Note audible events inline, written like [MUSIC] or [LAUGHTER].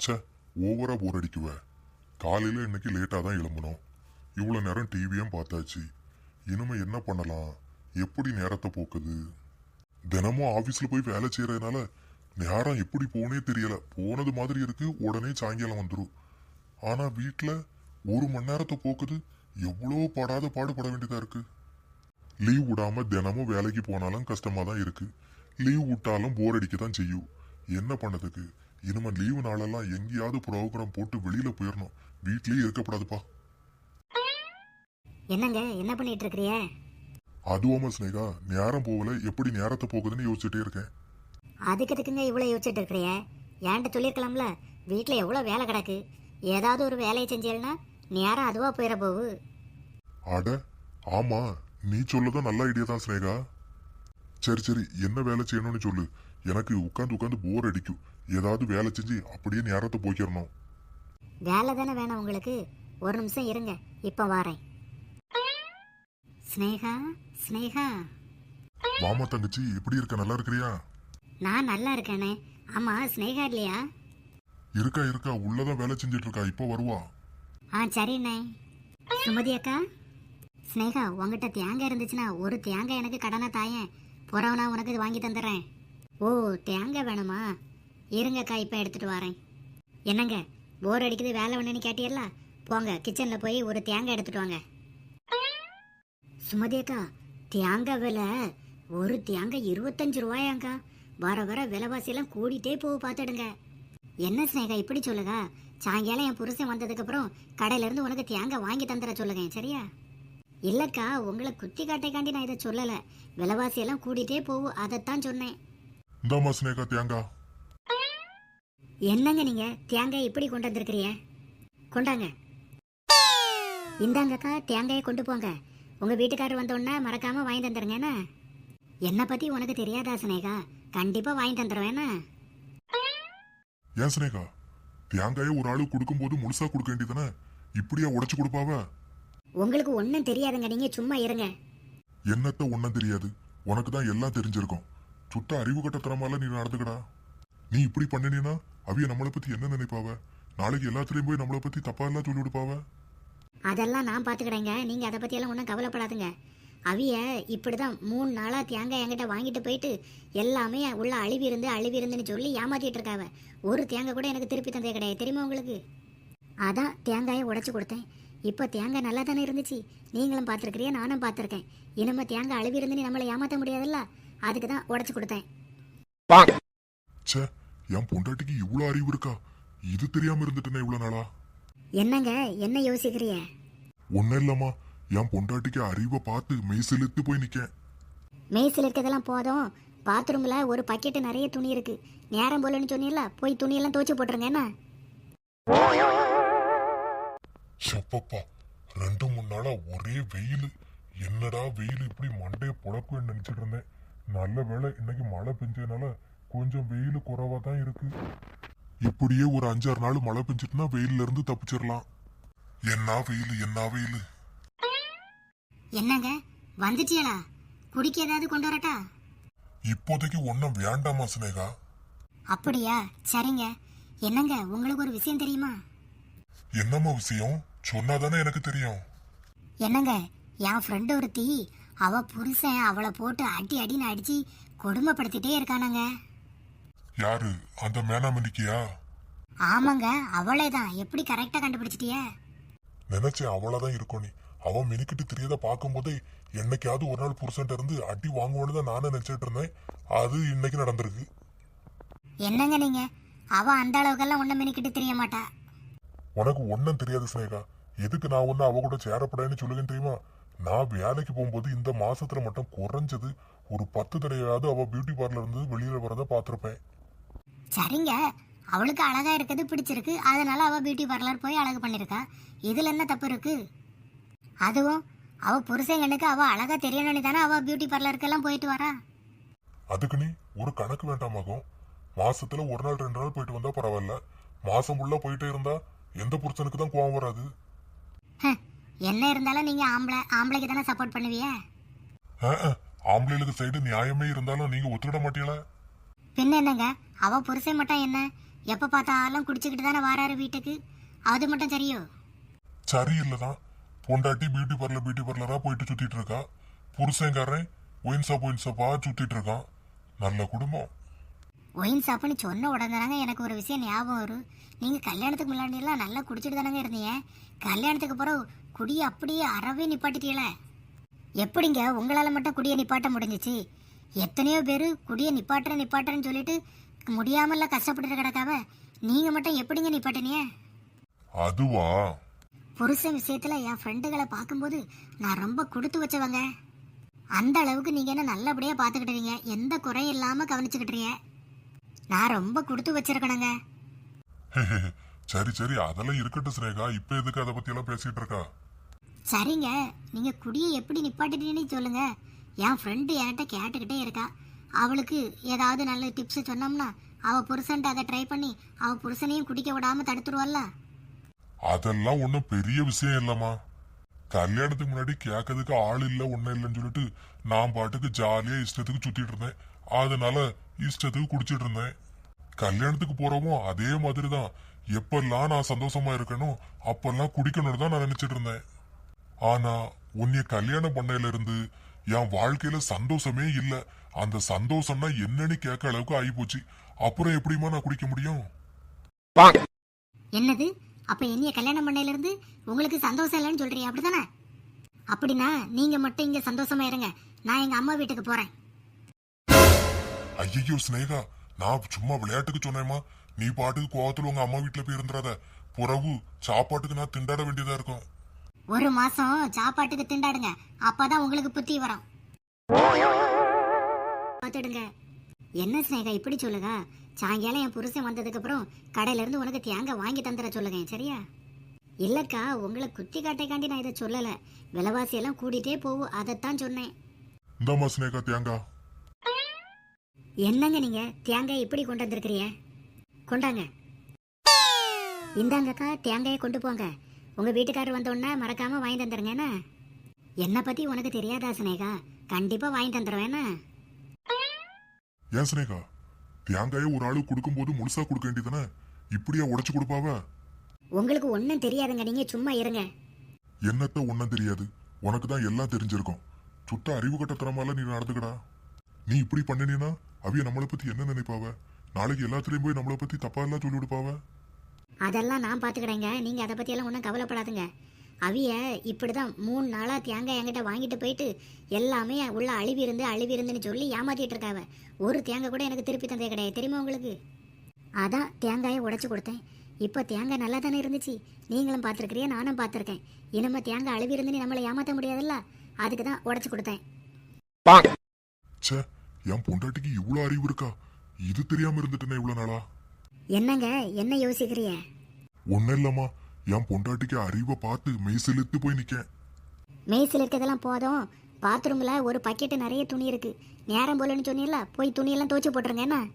ச்சே ஓவரா போர் அடிக்குவ. காலையில இன்னைக்கு லேட்டா தான் எழும்பணும் இவ்வளோ நேரம் டிவியும் பார்த்தாச்சு? இனிமே என்ன பண்ணலாம்? எப்படி நேரத்தை போக்குது? தினமும் ஆஃபீஸில் போய் வேலை செய்யறதுனால நேரம் எப்படி போனே தெரியல. போனது மாதிரி இருக்கு உடனே சாயங்காலம் வந்துடும் ஆனா வீட்டில் ஒரு மணி நேரத்தை போக்குது எவ்வளோ படாத பாடுபட வேண்டியதாக இருக்கு. லீவ் விடாம தினமும் வேலைக்கு போனாலும் கஷ்டமா தான் இருக்கு. லீவ் விட்டாலும் போர் அடிக்க தான் செய்யும். என்ன பண்ணதுக்கு? இனிமே லீவு நாளெல்லாம் எங்கேயாவது ப்ரோக்ராம் போட்டு வெளியில போயிடணும் வீட்லயே இருக்கக்கூடாதுப்பா என்னங்க என்ன பண்ணிட்டு இருக்கிறிய அதுவாம ஸ்னேகா நேரம் போகல எப்படி நேரத்தை போகுதுன்னு யோசிச்சுட்டே இருக்கேன். அதுக்கு எதுக்குங்க இவ்வளோ யோசிச்சுட்டு இருக்கிறிய ஏன்ட்ட சொல்லியிருக்கலாம்ல வீட்டில் எவ்வளோ வேலை கிடக்கு? ஏதாவது ஒரு வேலையை செஞ்சேன்னா நேரம் அதுவா போயிட போகு அட ஆமா நீ சொல்லதான் நல்ல ஐடியா தான் ஸ்னேகா சரி சரி என்ன வேலை செய்யணும்னு சொல்லு. எனக்கு உட்காந்து உட்காந்து போர் அடிக்கும். ஏதாவது வேலை செஞ்சு அப்படியே நேரத்தை போய்க்கிறணும் வேலை தானே வேணும் உங்களுக்கு. ஒரு நிமிஷம் இருங்க. இப்போ வாரேன். ஸ்னேகா ஸ்னேகா. வாமா தங்கச்சி எப்படி இருக்க? நல்லா இருக்கிறியா? நான் நல்லா இருக்கேனே. ஆமாம் ஸ்னேகா இல்லையா? இருக்கா இருக்கா. உள்ளதான் வேலை செஞ்சுட்டு இருக்கா இப்போ வருவா. ஆ சரிண்ணே. சுமதி அக்கா. ஸ்னேகா உங்ககிட்ட தேங்காய் இருந்துச்சுன்னா ஒரு தேங்காய் எனக்கு கடனை தாயேன். புறவனா உனக்கு இது வாங்கி தந்துடுறேன். ஓ தேங்காய் வேணுமா? இருங்கக்கா இப்போ எடுத்துட்டு வரேன். என்னங்க போர் அடிக்குது வேலை ஒன்றுன்னு கேட்டியல்ல போங்க கிச்சனில் போய் ஒரு தேங்காய் எடுத்துட்டு வாங்க. சுமதி அக்கா தேங்காய் விலை ஒரு தேங்காய் இருபத்தஞ்சு ரூபாயாங்க்கா வர வர விலைவாசியெல்லாம் கூடிட்டே போக பார்த்துடுங்க. என்ன ஸ்னேகா இப்படி சொல்லுங்க சாயங்காலம் என் புருஷன் வந்ததுக்கப்புறம் கடையில இருந்து உனக்கு தேங்காய் வாங்கி தந்துட சொல்லுங்க சரியா? இல்லக்கா உங்களை குத்தி காட்டைக்காண்டி நான் இதை சொல்லல. விலைவாசி எல்லாம் கூடிட்டே போகும் அதைத்தான் சொன்னேன். இந்தாம்மா ஸ்னேகா தேங்காய். என்னங்க நீங்க? தேங்காய் இப்படி கொண்டு வந்திருக்கிறீங்க? கொண்டாங்க. இந்தாங்கக்கா தேங்காயை கொண்டு போங்க. உங்க வீட்டுக்காரர் வந்த உடனே மறக்காம வாங்கி தந்துருங்க என்ன? பத்தி உனக்கு தெரியாதா சினேகா? கண்டிப்பா வாங்கி தந்துடுவேன் என்ன? ஏன் ஸ்னேகா தேங்காயை ஒரு ஆளு கொடுக்கும்போது முழுசா கொடுக்க வேண்டியதானே இப்படியா உடைச்சு கொடுப்பாவ? உங்களுக்கு ஒன்றும் தெரியாதுங்க நீங்க சும்மா இருங்க. என்னத்த ஒன்னும் தெரியாது. உனக்கு தான் எல்லாம் தெரிஞ்சிருக்கும். சுத்த அறிவு கட்டத்தனமால நீ நடந்துக்கடா. நீ இப்படி பண்ணினா அவிய நம்மளை பத்தி என்ன நினைப்பாவ? நாளைக்கு எல்லாத்துலயும் போய் நம்மளை பத்தி தப்பா எல்லாம் சொல்லி விடுப்பாவ? அதெல்லாம் நான் பார்த்துக்கிறேங்க நீங்கள் அதை பற்றியெல்லாம் ஒன்றும் கவலைப்படாதுங்க. அவிய இப்படி தான் மூணு நாளாக தேங்காய் என்கிட்ட வாங்கிட்டு போயிட்டு எல்லாமே உள்ள அழிவு இருந்து அழிவு இருந்துன்னு சொல்லி ஏமாத்திட்டு இருக்காவ. ஒரு தேங்காய் கூட எனக்கு திருப்பி தந்தே கிடையாது. தெரியுமா உங்களுக்கு? அதான் தேங்காயை உடைச்சு கொடுத்தேன். இப்போ தேங்காய் நல்லா தானே இருந்துச்சு? நீங்களும் பார்த்துருக்கிறீங்க நானும் பார்த்துருக்கேன் இனிமே தேங்காய் அழிவு இருந்துன்னு நம்மளை ஏமாற்ற முடியாதுல்ல? அதுக்கு தான் உடைச்சு கொடுத்தேன். என் பொண்டாட்டிக்கு இவ்வளவு அறிவு இருக்கா? இது தெரியாம இருந்துட்டேனே இவ்வளவு நாளா? என்னங்க என்ன யோசிக்கிறிய? ஒன்னும் இல்லம்மா. என் பொண்டாட்டிக்கு அறிவை பார்த்து மெய் செலுத்து போய் நிக்கேன். மேய்சில் இருக்கிறதெல்லாம் போதும். பாத்ரூமில் ஒரு பக்கெட்டு நிறைய துணி இருக்கு. நேரம் போலன்னு சொன்னீங்களா போய் துணியெல்லாம் துவைச்சு போட்டுருங்க என்ன? செப்பப்பா ரெண்டு மூணு நாளா ஒரே வெயில். என்னடா வெயில் இப்படி மண்டைய புழக்குன்னு நினைச்சிட்டு இருந்தேன். நல்ல வேளை இன்னைக்கு மழை பெஞ்சதுனால கொஞ்சம் வெயில் குறைவா தான் இருக்கு. இப்படியே ஒரு அஞ்சாறு நாள் மழை பெஞ்சிட்டுனா வெயில்ல இருந்து தப்பிச்சிடலாம் என்ன வெயில் என்ன வெயில்? என்னங்க? வந்துட்டியலா குடிக்க ஏதாவது கொண்டு வரட்டா? இப்போதைக்கு ஒன்றும் வேண்டாமா சினேகா? அப்படியா? சரிங்க. என்னங்க உங்களுக்கு ஒரு விஷயம் தெரியுமா? என்னம்மா விஷயம்? சொன்னாதானே எனக்கு தெரியும். என்னங்க என் ஃப்ரெண்டு ஒருத்தி அவ புருஷன் அவளை போட்டு அடி அடின்னு அடிச்சு கொடுமைப்படுத்திட்டே இருக்கானங்க. யாரு? அந்த மேனாமணிக்கியா? ஆமாங்க அவளே தான் எப்படி கரெக்டா கண்டுபிடிச்சிட்டிய? நினைச்சேன் அவ்வளவுதான் இருக்கும் நீ. அவன் மினிக்கிட்டு தெரியத பார்க்கும்போதே என்னைக்காவது ஒரு நாள் புருஷன்ட்ட இருந்து அடி வாங்குவான்னு தான் நானே நினைச்சிட்டு இருந்தேன். அது இன்னைக்கு நடந்திருக்கு. என்னங்க நீங்க? அவ அந்த அளவுக்கெல்லாம் ஒன்றும் மினிக்கிட்டு தெரிய மாட்டா. உனக்கு ஒன்றும் தெரியாது ஸ்னேகா எதுக்கு நான் ஒன்று அவ கூட சேரப்படேன்னு சொல்லுங்கன்னு தெரியுமா? நான் வேலைக்கு போகும்போது இந்த மாசத்துல மட்டும் குறைஞ்சது ஒரு பத்து தடையாவது அவ பியூட்டி பார்லர் இருந்து வெளியில வரத பார்த்துருப்பேன். சரிங்க. அவளுக்கு அழகா இருக்கிறது பிடிச்சிருக்கு. அதனால அவ பியூட்டி பார்லர் போய் அழகு பண்ணிருக்கா. இதுல என்ன தப்பு இருக்கு? அதுவும் அவ புருஷங்கனுக்கு அவ அழகா தெரியணும்னு தானே அவ பியூட்டி பார்லருக்கெல்லாம் போயிட்டு வரா? அதுக்கு நீ ஒரு கணக்கு வேண்டாமாகும் மாசத்துல ஒரு நாள் ரெண்டு நாள் போயிட்டு வந்தா பரவாயில்ல. மாசம் ஃபுல்லா போயிட்டே இருந்தா எந்த புருஷனுக்கு தான் கோவம் வராது? என்ன இருந்தாலும் நீங்க ஆம்பளை ஆம்பளைக்கு தானே சப்போர்ட் ஆஹ், ஆம்பளைகளுக்கு சைடு நியாயமே இருந்தாலும் நீங்க ஒத்துவிட மாட்டீங்களா? பின்ன என்னங்க? அவ புருஷன் மட்டும் என்ன? எப்போ பார்த்தாலும் குடிச்சுக்கிட்டு தானே வாராரு வீட்டுக்கு? அது மட்டும் சரியோ? சரியில்லைதான். பொண்டாட்டி பியூட்டி பார்லர் பியூட்டி பார்லரா போயிட்டு சுத்திட்டு இருக்கா. புருஷன்காரன் ஒயின் ஷாப் ஒயின் ஷாப்பா சுத்திட்டு இருக்கான். நல்ல குடும்பம். ஒயின் ஷாப்னு சொன்ன உடனே எனக்கு ஒரு விஷயம் ஞாபகம் வரும். நீங்கள் கல்யாணத்துக்கு முன்னாடிலாம் நல்லா குடிச்சிட்டு தானங்க இருந்தீங்க? கல்யாணத்துக்கு பிறகு குடியை அப்படியே அறவே நிப்பாட்டிட்டீங்களே? எப்படிங்க உங்களால் மட்டும் குடியை நிப்பாட்ட முடிஞ்சிச்சு? எத்தனையோ பேர் குடியை நிப்பாட்டுறேன் நிப்பாட்டுறேன்னு சொல்லிட்டு முடியாமல கஷ்டப்பட்டு கிடக்காம நீங்கள் மட்டும் எப்படிங்க நிப்பாட்டினீங்க? அதுவா? புருஷன் விஷயத்தில் என் ஃப்ரெண்டுகளை பார்க்கும்போது நான் ரொம்ப கொடுத்து வச்சவங்க. அந்த அளவுக்கு நீங்கள் என்ன நல்லபடியாக பார்த்துக்கிட்டுறீங்க எந்த குறையும் இல்லாமல் கவனிச்சுக்கிட்டுறீங்க நான் ரொம்ப கொடுத்து வச்சிருக்கணுங்க. [LAUGHS] சரி சரி அதெல்லாம் இருக்கட்டும் சினேகா. இப்ப எதுக்கு அதை பத்தி எல்லாம் பேசிட்டு இருக்கா? சரிங்க. நீங்கள் குடியை எப்படி நிப்பாட்டிட்டீங்கன்னு சொல்லுங்க. என் ஃப்ரெண்டு என்கிட்ட கேட்டுக்கிட்டே இருக்கா. அவளுக்கு ஏதாவது நல்ல டிப்ஸ் சொன்னோம்னா அவள் புருஷன்ட்ட அதை ட்ரை பண்ணி அவள் புருஷனையும் குடிக்க விடாமல் தடுத்துருவாள்ல. அதெல்லாம் ஒன்றும் பெரிய விஷயம் இல்லம்மா. கல்யாணத்துக்கு முன்னாடி கேட்கறதுக்கு ஆள் இல்ல ஒன்றும் இல்லைன்னு சொல்லிட்டு நான் பாட்டுக்கு ஜாலியா இஷ்டத்துக்கு சுத்திட்டு இருந்தேன். அதனால இஷ்டத்துக்கு குடிச்சிட்டு இருந்தேன். கல்யாணத்துக்கு போறவும் அதே மாதிரி தான் எப்பெல்லாம் நான் சந்தோஷமா இருக்கணும் அப்பெல்லாம் குடிக்கணும்னு தான் நான் நினைச்சிட்டு இருந்தேன். ஆனா உன்னைய கல்யாணம் பண்ணையில இருந்து என் வாழ்க்கையில சந்தோஷமே இல்ல. அந்த சந்தோஷம்னா என்னன்னு கேட்க அளவுக்கு ஆகிப்போச்சு. அப்புறம் எப்படிம்மா நான் குடிக்க முடியும்? என்னது? அப்ப என்னைய கல்யாணம் பண்ணையில இருந்து உங்களுக்கு சந்தோஷம் இல்லைன்னு சொல்றீங்க அப்படிதானே அப்படின்னா நீங்க மட்டும் இங்க சந்தோஷமா இருங்க. நான் எங்க அம்மா வீட்டுக்கு போறேன். ஐயோ ஸ்னேகா நான் சும்மா விளையாட்டுக்கு சொன்னேம்மா. நீ பாட்டுக்கு கோவத்துல உங்க அம்மா வீட்டுல போய் இருந்துறாத புறவு சாப்பாட்டுக்கு நான் திண்டாட வேண்டியதா இருக்கும். ஒரு மாசம் சாப்பாட்டுக்கு திண்டாடுங்க. அப்பதான் உங்களுக்கு புத்தி வரும். பார்த்துடுங்க. என்ன ஸ்னேகா இப்படி சொல்லுங்க? சாயங்காலம் என் புருஷன் வந்ததுக்கு அப்புறம் கடையில இருந்து உனக்கு தேங்காய் வாங்கி தந்துட சொல்லுங்க சரியா? இல்லக்கா உங்களை குத்தி காட்டைக்காண்டி நான் இதை சொல்லல. விலைவாசி எல்லாம் கூடிட்டே போகும் அதைத்தான் சொன்னேன். இந்தாம்மா ஸ்னேகா தேங்கா. என்னங்க நீங்க? தேங்காய் இப்படி கொண்டு வந்திருக்கிறீங்க? கொண்டாங்க. இந்தாங்கக்கா தேங்காயை கொண்டு போங்க. உங்க வீட்டுக்காரர் வந்தோடனே மறக்காம வாங்கி தந்துருங்க என்ன? பத்தி உனக்கு தெரியாதா சினேகா? கண்டிப்பா வாங்கி தந்துடுவேன் ஏன் ஸ்னேகா தேங்காயை ஒரு ஆளு கொடுக்கும்போது முழுசா கொடுக்க வேண்டியதானே இப்படியா உடைச்சு கொடுப்பாவ? உங்களுக்கு ஒன்றும் தெரியாதுங்க நீங்க சும்மா இருங்க. என்னத்த ஒன்னும் தெரியாது? உனக்கு தான் எல்லாம் தெரிஞ்சிருக்கும். சுத்த அறிவு கட்டத்தனமால நீ நடந்துக்கடா. நீ இப்படி பண்ணினா அவிய நம்மளை பத்தி என்ன நினைப்பாவ? நாளைக்கு எல்லாத்துலயும் போய் நம்மளை பத்தி தப்பா எல்லாம் சொல்லி விடுப்பாவ? அதெல்லாம் நான் பார்த்துக்கிறேங்க. நீங்கள் அதை பற்றியெல்லாம் ஒன்றும் கவலைப்படாதுங்க. அவிய இப்படிதான் மூணு நாளாக தேங்காய் என்கிட்ட வாங்கிட்டு போயிட்டு எல்லாமே உள்ள அழிவு இருந்து அழிவு இருந்துன்னு சொல்லி ஏமாத்திட்டு இருக்காவ. ஒரு தேங்காய் கூட எனக்கு திருப்பி தந்தே கிடையாது. தெரியுமா உங்களுக்கு? அதான் தேங்காயை உடைச்சு கொடுத்தேன். இப்போ தேங்காய் நல்லா தானே இருந்துச்சு? நீங்களும் பார்த்துருக்கிறீங்க நானும் பார்த்துருக்கேன். இனிமே தேங்காய் அழிவு இருந்துன்னு நம்மளை ஏமாற்ற முடியாதுல்ல? அதுக்கு தான் உடைச்சு கொடுத்தேன். ச்சே என் பொண்டாட்டிக்கு இவ்வளவு அறிவு இருக்கா? இது தெரியாம இருந்துட்டேனே இவ்வளவு நாளா? என்னங்க என்ன யோசிக்கிறீங்க ஒன்னும் இல்லம்மா. என் பொண்டாட்டிக்கு அறிவை பார்த்து மெய் செலுத்து போய் நிக்கேன். மெய்சில் இருக்கிறதெல்லாம் போதும். பாத்ரூமில் ஒரு பக்கெட்டு நிறைய துணி இருக்கு. நேரம் போலன்னு சொன்னீங்களா போய் துணியெல்லாம் துவைச்சு போட்டுருங்க என்ன?